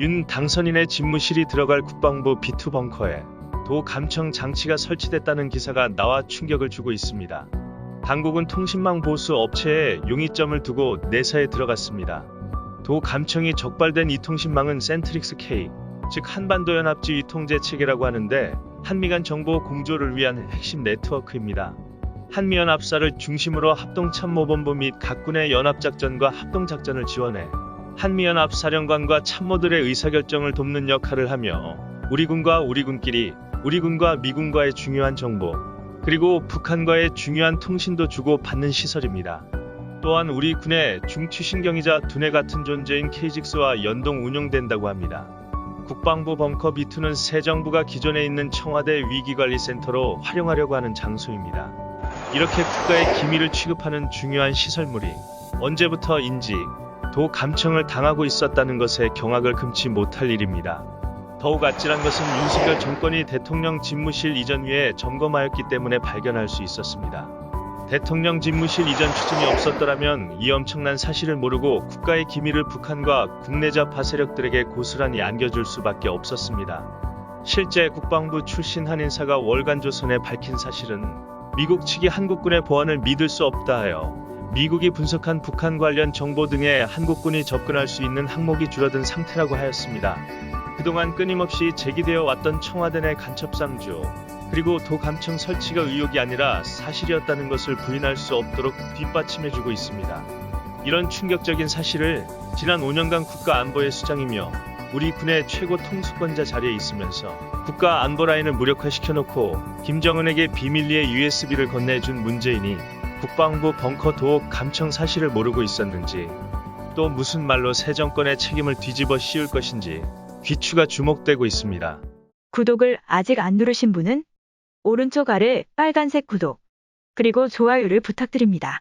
윤 당선인의 집무실이 들어갈 국방부 B2 벙커에 도 감청 장치가 설치됐다는 기사가 나와 충격을 주고 있습니다. 당국은 통신망 보수 업체에 용의점을 두고 내사에 들어갔습니다. 도 감청이 적발된 이 통신망은 센트릭스 K, 즉 한반도 연합지 위통제 체계라고 하는데 한미 간 정보 공조를 위한 핵심 네트워크입니다. 한미 연합사를 중심으로 합동 참모본부 및 각군의 연합 작전과 합동 작전을 지원해 한미 연합 사령관과 참모들의 의사결정을 돕는 역할을 하며 우리 군과 우리 군끼리 우리 군과 미군과의 중요한 정보 그리고 북한과의 중요한 통신도 주고 받는 시설입니다. 또한 우리 군의 중추신경이자 두뇌 같은 존재인 K6와 연동 운용된다고 합니다. 국방부 벙커 B2는 새 정부가 기존에 있는 청와대 위기관리센터로 활용하려고 하는 장소입니다. 이렇게 국가의 기밀을 취급하는 중요한 시설물이 언제부터인지 도 감청을 당하고 있었다는 것에 경악을 금치 못할 일입니다. 더욱 아찔한 것은 윤석열 정권이 대통령 집무실 이전 위에 점검하였기 때문에 발견할 수 있었습니다. 대통령 집무실 이전 추진이 없었더라면 이 엄청난 사실을 모르고 국가의 기밀을 북한과 국내 좌파 세력들에게 고스란히 안겨줄 수밖에 없었습니다. 실제 국방부 출신 한 인사가 월간 조선에 밝힌 사실은 미국 측이 한국군의 보안을 믿을 수 없다 하여 미국이 분석한 북한 관련 정보 등에 한국군이 접근할 수 있는 항목이 줄어든 상태라고 하였습니다. 그동안 끊임없이 제기되어 왔던 청와대 내 간첩상조 그리고 도감청 설치가 의혹이 아니라 사실이었다는 것을 부인할 수 없도록 뒷받침해주고 있습니다. 이런 충격적인 사실을 지난 5년간 국가안보의 수장이며 우리 군의 최고 통수권자 자리에 있으면서 국가 안보 라인을 무력화시켜 놓고 김정은에게 비밀리에 USB를 건네준 문재인이 국방부 벙커 도옥 감청 사실을 모르고 있었는지 또 무슨 말로 새 정권의 책임을 뒤집어 씌울 것인지 귀추가 주목되고 있습니다. 구독을 아직 안 누르신 분은 오른쪽 아래 빨간색 구독, 그리고 좋아요를 부탁드립니다.